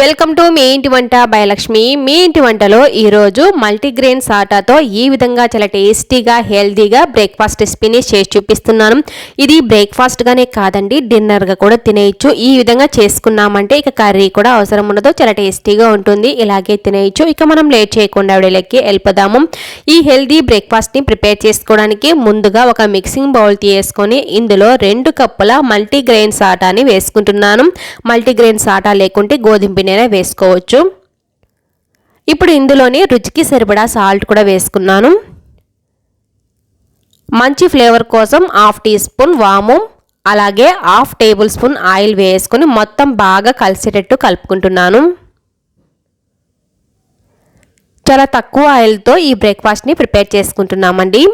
Welcome to me ఇంటి వంట భయలక్ష్మి మీ ఇంటి వంటలో ఈరోజు మల్టీగ్రెయిన్ సాటాతో ఈ విధంగా చాలా టేస్టీగా హెల్తీగా బ్రేక్ఫాస్ట్ రెసిపీని చేసి చూపిస్తున్నాను. ఇది బ్రేక్ఫాస్ట్గానే కాదండి డిన్నర్గా కూడా తినేయచ్చు. ఈ విధంగా చేసుకున్నామంటే ఇక కర్రీ కూడా అవసరం ఉండదు చాలా టేస్టీగా ఉంటుంది. ఇలాగే తినేయచ్చు. ఇక మనం లేట్ చేయకుండా విడలకి వెళ్ళిపోదాము. ఈ హెల్తీ బ్రేక్ఫాస్ట్ని ప్రిపేర్ చేసుకోవడానికి ముందుగా ఒక మిక్సింగ్ బౌల్ తీసుకొని ఇందులో రెండు కప్పుల మల్టీగ్రెయిన్ సాటాని వేసుకుంటున్నాను. మల్టీగ్రెయిన్ సాటా లేకుంటే గోధుమ పిండినే వేసుకోవచ్చు. ఇప్పుడు ఇందులోని రుచికి సరిపడా సాల్ట్ కూడా వేసుకున్నాను. మంచి ఫ్లేవర్ కోసం హాఫ్ టీ స్పూన్ వాము అలాగే హాఫ్ టేబుల్ స్పూన్ ఆయిల్ వేసుకొని మొత్తం బాగా కలిసేటట్టు కలుపుకుంటున్నాను. చాలా తక్కువ ఆయిల్తో ఈ బ్రేక్ఫాస్ట్ని ప్రిపేర్ చేసుకుంటున్నామండి.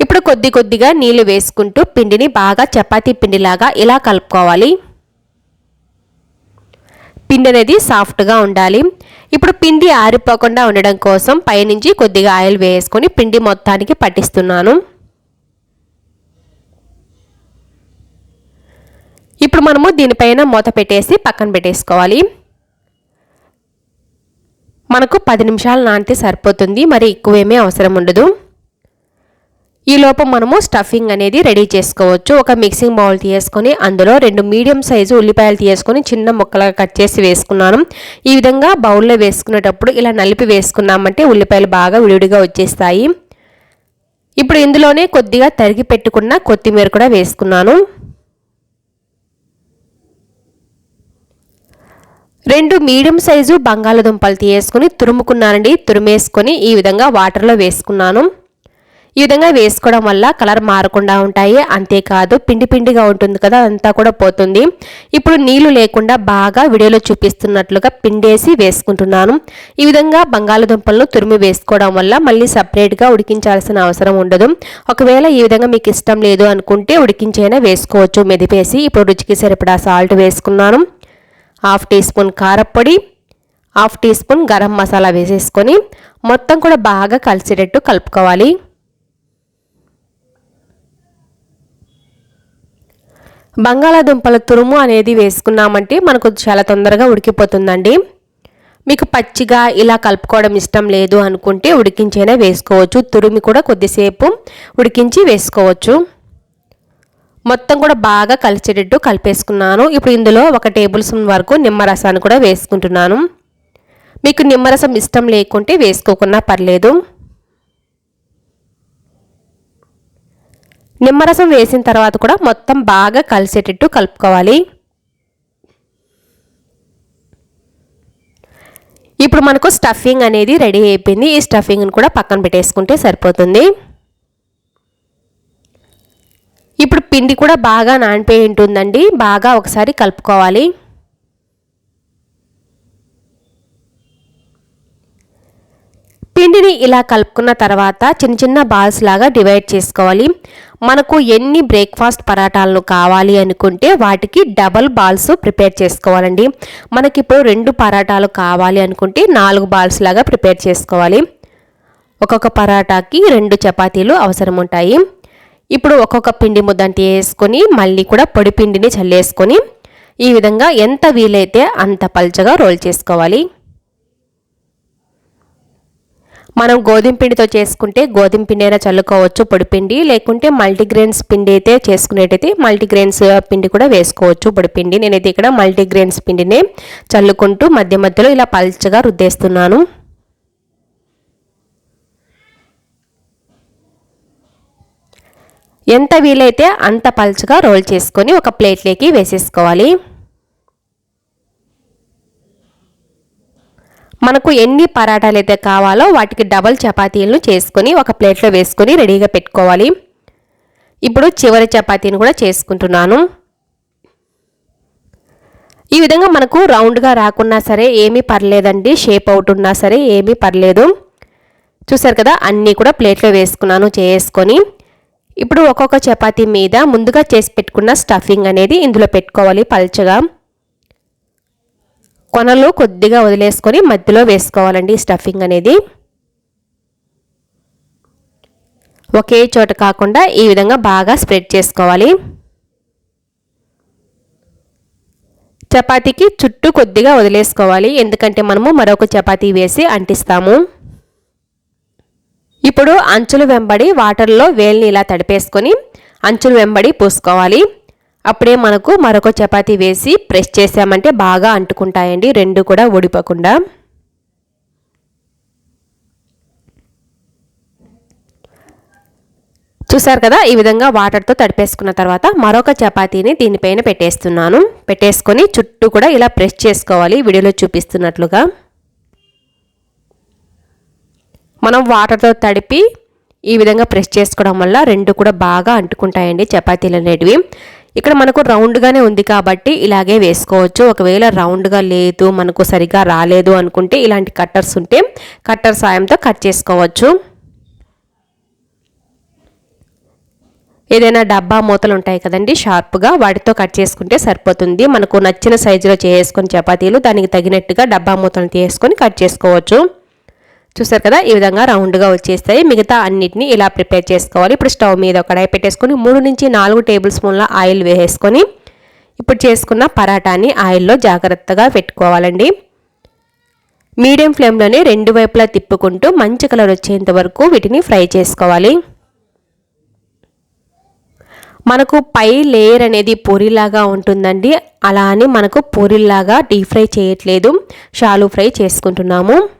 ఇప్పుడు కొద్ది కొద్దిగా నీళ్ళు వేసుకుంటూ పిండిని బాగా చపాతీ పిండిలాగా ఇలా కలుపుకోవాలి. పిండి అనేది సాఫ్ట్గా ఉండాలి. ఇప్పుడు పిండి ఆరిపోకుండా ఉండడం కోసం పైనుంచి కొద్దిగా ఆయిల్ వేసుకొని పిండి మొత్తానికి పట్టిస్తున్నాను. ఇప్పుడు మనము దీనిపైన మూత పెట్టేసి పక్కన పెట్టేసుకోవాలి. మనకు పది నిమిషాలు నానితే సరిపోతుంది. మరి ఎక్కువేమీ అవసరం ఉండదు. ఈ లోపం మనము స్టఫింగ్ అనేది రెడీ చేసుకోవచ్చు. ఒక మిక్సింగ్ బౌల్ తీసుకొని అందులో రెండు మీడియం సైజు ఉల్లిపాయలు తీసుకొని చిన్న ముక్కలుగా కట్ చేసి వేసుకున్నాను. ఈ విధంగా బౌల్లో వేసుకునేటప్పుడు ఇలా నలిపి వేసుకున్నామంటే ఉల్లిపాయలు బాగా విడివిడిగా వచ్చేస్తాయి. ఇప్పుడు ఇందులోనే కొద్దిగా తరిగి పెట్టుకున్న కొత్తిమీర కూడా వేసుకున్నాను. రెండు మీడియం సైజు బంగాళదుంపలు తీసుకుని తురుముకున్నానండి. తురిమేసుకొని ఈ విధంగా వాటర్లో వేసుకున్నాను. ఈ విధంగా వేసుకోవడం వల్ల కలర్ మారకుండా ఉంటాయి. అంతేకాదు పిండి పిండిగా ఉంటుంది కదా అంతా కూడా పోతుంది. ఇప్పుడు నీళ్ళు లేకుండా బాగా వీడియోలో చూపిస్తున్నట్లుగా పిండేసి వేసుకుంటున్నాను. ఈ విధంగా బంగాళదుంపలను తురిమి వేసుకోవడం వల్ల మళ్ళీ సపరేట్గా ఉడికించాల్సిన అవసరం ఉండదు. ఒకవేళ ఈ విధంగా మీకు ఇష్టం లేదు అనుకుంటే ఉడికించైనా వేసుకోవచ్చు. మెదిపేసి ఇప్పుడు రుచికి సరిపడా సాల్ట్ వేసుకున్నాను. హాఫ్ టీ స్పూన్ కారప్పొడి half teaspoon garam masala వేసేసుకొని మొత్తం కూడా బాగా కలిసేటట్టు కలుపుకోవాలి. బంగాళాదుంపల తురుము అనేది వేసుకున్నామంటే మనకు చాలా తొందరగా ఉడికిపోతుందండి. మీకు పచ్చిగా ఇలా కలుపుకోవడం ఇష్టం లేదు అనుకుంటే ఉడికించైనా వేసుకోవచ్చు. తురిమి కూడా కొద్దిసేపు ఉడికించి వేసుకోవచ్చు. మొత్తం కూడా బాగా కలిసేటట్టు కలిపేసుకున్నాను. ఇప్పుడు ఇందులో ఒక టేబుల్ స్పూన్ వరకు నిమ్మరసాన్ని కూడా వేసుకుంటున్నాను. మీకు నిమ్మరసం ఇష్టం లేకుంటే వేసుకోకున్నా పర్లేదు. నిమ్మరసం వేసిన తర్వాత కూడా మొత్తం బాగా కలిసేటట్టు కలుపుకోవాలి. ఇప్పుడు మనకు స్టఫింగ్ అనేది రెడీ అయిపోయింది. ఈ స్టఫింగ్ని కూడా పక్కన పెట్టేసుకుంటే సరిపోతుంది. ఇప్పుడు పిండి కూడా బాగా నానిపోయి ఉంటుందండి. బాగా ఒకసారి కలుపుకోవాలి. పిండిని ఇలా కలుపుకున్న తర్వాత చిన్న చిన్న బాల్స్ లాగా డివైడ్ చేసుకోవాలి. మనకు ఎన్ని బ్రేక్ఫాస్ట్ పరాటాలను కావాలి అనుకుంటే వాటికి డబల్ బాల్స్ ప్రిపేర్ చేసుకోవాలండి. మనకి ఇప్పుడు రెండు పరాటాలు కావాలి అనుకుంటే నాలుగు బాల్స్ లాగా ప్రిపేర్ చేసుకోవాలి. ఒక్కొక్క పరాటాకి రెండు చపాతీలు అవసరం ఉంటాయి ఇప్పుడు ఒక్కొక్క పిండి ముద్దంటి వేసుకొని మళ్ళీ కూడా పొడి పిండిని చల్లేసుకొని ఈ విధంగా ఎంత వీలైతే అంత పల్చగా రోల్ చేసుకోవాలి. మనం గోధుమ పిండితో చేసుకుంటే గోధుమ పిండి అయినా చల్లుకోవచ్చు పొడిపిండి లేకుంటే మల్టీగ్రెయిన్స్ పిండి అయితే చేసుకునేటైతే మల్టీగ్రెయిన్స్ పిండి కూడా వేసుకోవచ్చు పొడిపిండి నేనైతే ఇక్కడ మల్టీగ్రెయిన్స్ పిండినే చల్లుకుంటూ మధ్య మధ్యలో ఇలా పల్చగా రుద్దేస్తున్నాను. ఎంత వీలైతే అంత పల్చగా రోల్ చేసుకొని ఒక ప్లేట్లోకి వేసేసుకోవాలి. మనకు ఎన్ని పరాటాలు అయితే కావాలో వాటికి డబల్ చపాతీలను చేసుకొని ఒక ప్లేట్లో వేసుకొని రెడీగా పెట్టుకోవాలి. ఇప్పుడు చివరి చపాతీని కూడా చేసుకుంటున్నాను. ఈ విధంగా మనకు రౌండ్గా రాకున్నా సరే ఏమీ పర్లేదండి. షేప్ అవుట్ ఉన్నా సరే ఏమీ పర్లేదు. చూసారు కదా అన్నీ కూడా ప్లేట్లో వేసుకున్నాను చేసుకొని. ఇప్పుడు ఒక్కొక్క చపాతీ మీద ముందుగా చేసి పెట్టుకున్న స్టఫింగ్ అనేది ఇందులో పెట్టుకోవాలి పల్చగా. కొనలు కొద్దిగా వదిలేసుకొని మధ్యలో వేసుకోవాలండి. స్టఫింగ్ అనేది ఒకే చోట కాకుండా ఈ విధంగా బాగా స్ప్రెడ్ చేసుకోవాలి. చపాతీకి చుట్టూ కొద్దిగా వదిలేసుకోవాలి. ఎందుకంటే మనము మరొక చపాతీ వేసి అంటిస్తాము. ఇప్పుడు అంచులు వెంబడి వాటర్లో వేల్ని ఇలా తడిపేసుకొని అంచులు వెంబడి పూసుకోవాలి. అప్పుడే మనకు మరొక చపాతీ వేసి ప్రెస్ చేసామంటే బాగా అంటుకుంటాయండి. రెండు కూడా ఊడిపోకుండా. చూసారు కదా? ఈ విధంగా వాటర్తో తడిపేసుకున్న తర్వాత మరొక చపాతీని దీనిపైన పెట్టేస్తున్నాను. పెట్టేసుకొని చుట్టూ కూడా ఇలా ప్రెస్ చేసుకోవాలి. వీడియోలో చూపిస్తున్నట్లుగా. మనం వాటర్తో తడిపి ఈ విధంగా ప్రెస్ చేసుకోవడం వల్ల రెండు కూడా బాగా అంటుకుంటాయండి చపాతీలు అనేటివి. ఇక్కడ మనకు రౌండ్గానే ఉంది కాబట్టి ఇలాగే వేసుకోవచ్చు. ఒకవేళ రౌండ్గా లేదు మనకు సరిగా రాలేదు అనుకుంటే ఇలాంటి కట్టర్స్ ఉంటే కట్టర్ సాయంతో కట్ చేసుకోవచ్చు. ఏదైనా డబ్బా మూతలు ఉంటాయి కదండి షార్ప్గా వాటితో కట్ చేసుకుంటే సరిపోతుంది. మనకు నచ్చిన సైజులో చేసుకొని చపాతీలు దానికి తగినట్టుగా డబ్బా మూతలను తీసుకొని కట్ చేసుకోవచ్చు. చూసారు కదా? ఈ విధంగా రౌండ్గా వచ్చేస్తాయి. మిగతా అన్నిటిని ఇలా ప్రిపేర్ చేసుకోవాలి. ఇప్పుడు స్టవ్ మీద కడాయి పెట్టేసుకొని మూడు నుంచి నాలుగు టేబుల్ స్పూన్ల ఆయిల్ వేసేసుకొని ఇప్పుడు చేసుకున్న పరాటాని ఆయిల్లో జాగ్రత్తగా పెట్టుకోవాలండి. మీడియం ఫ్లేమ్లోనే రెండు వైపులా తిప్పుకుంటూ మంచి కలర్ వచ్చేంత వరకు వీటిని ఫ్రై చేసుకోవాలి. మనకు పై లేయర్ అనేది పూరిలాగా ఉంటుందండి. అలా అని మనకు పూరిలాగా డీప్ ఫ్రై చేయట్లేదు. షాలు ఫ్రై చేసుకుంటున్నాము.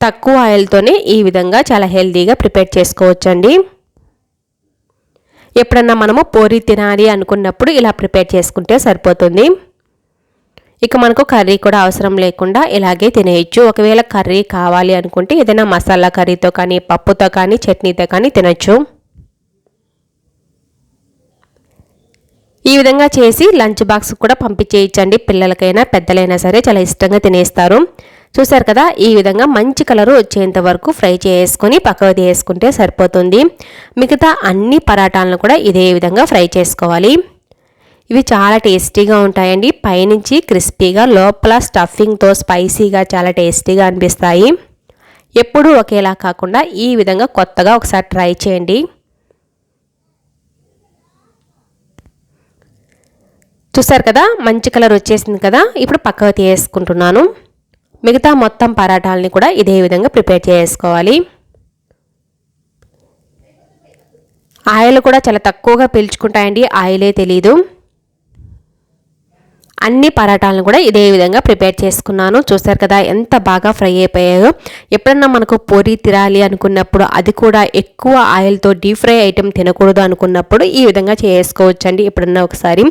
తక్కువ ఆయిల్తోనే ఈ విధంగా చాలా హెల్తీగా ప్రిపేర్ చేసుకోవచ్చండి. ఎప్పుడన్నా మనము పూరి తినాలి అనుకున్నప్పుడు ఇలా ప్రిపేర్ చేసుకుంటే సరిపోతుంది. ఇక మనకు కర్రీ కూడా అవసరం లేకుండా ఇలాగే తినేయచ్చు. ఒకవేళ కర్రీ కావాలి అనుకుంటే ఏదైనా మసాలా కర్రీతో కానీ పప్పుతో కానీ చట్నీతో కానీ తినచ్చు. ఈ విధంగా చేసి లంచ్ బాక్స్ కూడా పంపించేయచ్చండి. పిల్లలకైనా పెద్దలైనా సరే చాలా ఇష్టంగా తినేస్తారు. చూసారు కదా ఈ విధంగా మంచి కలరు వచ్చేంత వరకు ఫ్రై చేసుకొని పక్కకు తీసుకుంటే సరిపోతుంది. మిగతా అన్ని పరాటాలను కూడా ఇదే విధంగా ఫ్రై చేసుకోవాలి. ఇవి చాలా టేస్టీగా ఉంటాయండి. పైనుంచి క్రిస్పీగా లోపల స్టఫింగ్తో స్పైసీగా చాలా టేస్టీగా అనిపిస్తాయి. ఎప్పుడూ ఒకేలా కాకుండా ఈ విధంగా కొత్తగా ఒకసారి ట్రై చేయండి. చూసారు కదా మంచి కలర్ వచ్చేసింది కదా ఇప్పుడు పక్కకు తీసుకుంటున్నాను మిగతా మొత్తం పరాటాలని కూడా ఇదే విధంగా ప్రిపేర్ చేసుకోవాలి. ఆయిల్ కూడా చాలా తక్కువగా పీల్చుకుంటాయండి. ఆయిలే తెలీదు. అన్ని పరాటాలను కూడా ఇదే విధంగా ప్రిపేర్ చేసుకున్నాను. చూసారు కదా ఎంత బాగా ఫ్రై అయిపోయాయో. ఎప్పుడన్నా మనకు పొరి తిరాలి అనుకున్నప్పుడు అది కూడా ఎక్కువ ఆయిల్తో డీప్ ఫ్రై ఐటెం తినకూడదు అనుకున్నప్పుడు ఈ విధంగా చేసుకోవచ్చండి. ఎప్పుడన్నా ఒకసారి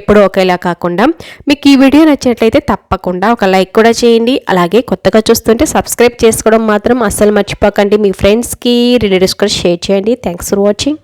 ఎప్పుడు ఒకేలా కాకుండా. మీకు ఈ వీడియో నచ్చినట్లయితే తప్పకుండా ఒక లైక్ కూడా చేయండి. అలాగే కొత్తగా చూస్తుంటే సబ్స్క్రైబ్ చేసుకోవడం మాత్రం అస్సలు మర్చిపోకండి. మీ ఫ్రెండ్స్కి రిలేటివ్స్ కూడా షేర్ చేయండి. Thanks for watching.